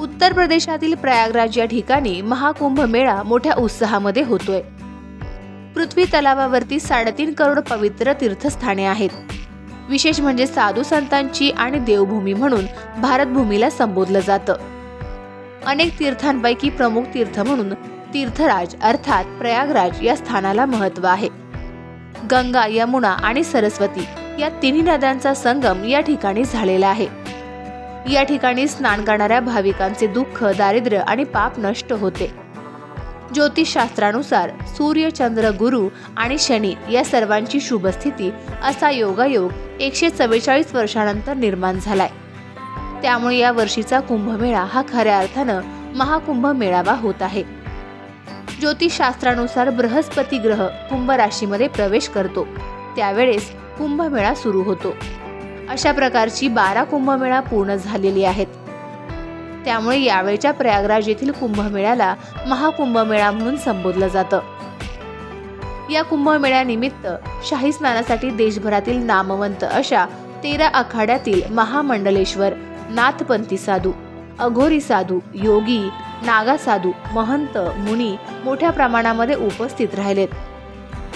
उत्तर प्रदेशातील प्रयागराज या ठिकाणी महाकुंभ मेळा मोठ्या उत्साहामध्ये होतोय. पृथ्वी तलावावरती साडेतीन करोड पवित्र तीर्थस्थाने आहेत. विशेष म्हणजे साधू संतांची आणि देवभूमी म्हणून भारतभूमीला संबोधलं जातं. अनेक तीर्थांपैकी प्रमुख तीर्थ म्हणून तीर्थराज अर्थात प्रयागराज या स्थानाला महत्त्व आहे. गंगा यमुना आणि सरस्वती या तिन्ही नद्यांचा संगम या ठिकाणी झालेला आहे. या ठिकाणी स्नान करणाऱ्या भाविकांचे दुःख दारिद्र्य आणि पाप नष्ट होते. ज्योतिषशास्त्रानुसार सूर्य चंद्र गुरु आणि शनी या सर्वांची शुभस्थिती असा योगायोग एकशे चव्वेचाळीस वर्षानंतर निर्माण झालाय. त्यामुळे या वर्षीचा कुंभमेळा हा खऱ्या अर्थानं महाकुंभ मेळावा होत आहे. ज्योतिषशास्त्रानुसार बृहस्पती ग्रह कुंभ राशीमध्ये प्रवेश करतो. त्यावेळेस कुंभमेळा सुरू होतो. अशा प्रकारची बारा कुंभमेळा पूर्ण झालेली आहेत. त्यामुळे यावेळच्या प्रयागराज येथील कुंभमेळ्याला महाकुंभमेळा म्हणून संबोधलं जातं. या कुंभमेळ्यानिमित्त शाही स्नानासाठी देशभरातील नामवंत अशा तेरा आखाड्यातील महामंडलेश्वर नाथपंथी साधू अघोरी साधू योगी नागा साधू महंत मुनी मोठ्या प्रमाणामध्ये उपस्थित राहिलेत.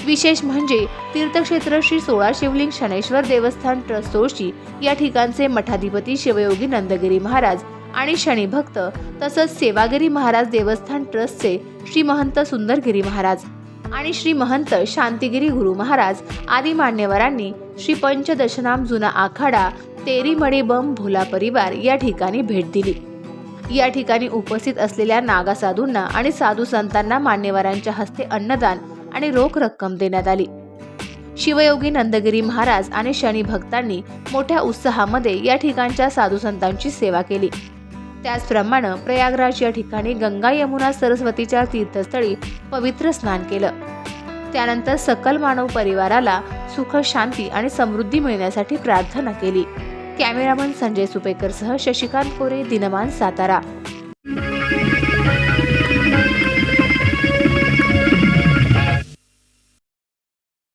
विशेष म्हणजे तीर्थक्षेत्र श्री सोळा शिवलिंग शनेश्वर देवस्थान ट्रस्ट सोळशी या ठिकाणचे मठाधिपती शिवयोगी नंदगिरी महाराज आणि शनिभक्त तसंच सेवागिरी महाराज देवस्थान ट्रस्टचे श्री महंत सुंदरगिरी महाराज आणि श्री महंत शांतिगिरी गुरु महाराज आदी मान्यवरांनी श्री पंचदशनाम जुना आखाडा तेरीमडी बम भोला परिवार या ठिकाणी भेट दिली. या ठिकाणी उपस्थित असलेल्या नागा साधूंना आणि साधू संतांना मान्यवरांच्या हस्ते अन्नदान आणि रोख रक्कम देण्यात आली. शिवयोगी नंदगिरी महाराज आणि शनी भक्तांनी मोठ्या उत्साहामध्ये या ठिकाणच्या साधू संतांची सेवा केली. त्याचप्रमाणे प्रयागराज या ठिकाणी गंगा यमुना सरस्वतीच्या तीर्थस्थळी पवित्र स्नान केलं. त्यानंतर सकल मानव परिवाराला सुख शांती आणि समृद्धी मिळण्यासाठी प्रार्थना केली. कॅमेरामन संजय सुपेकरसह शशिकांत कोरे दिनमान सातारा.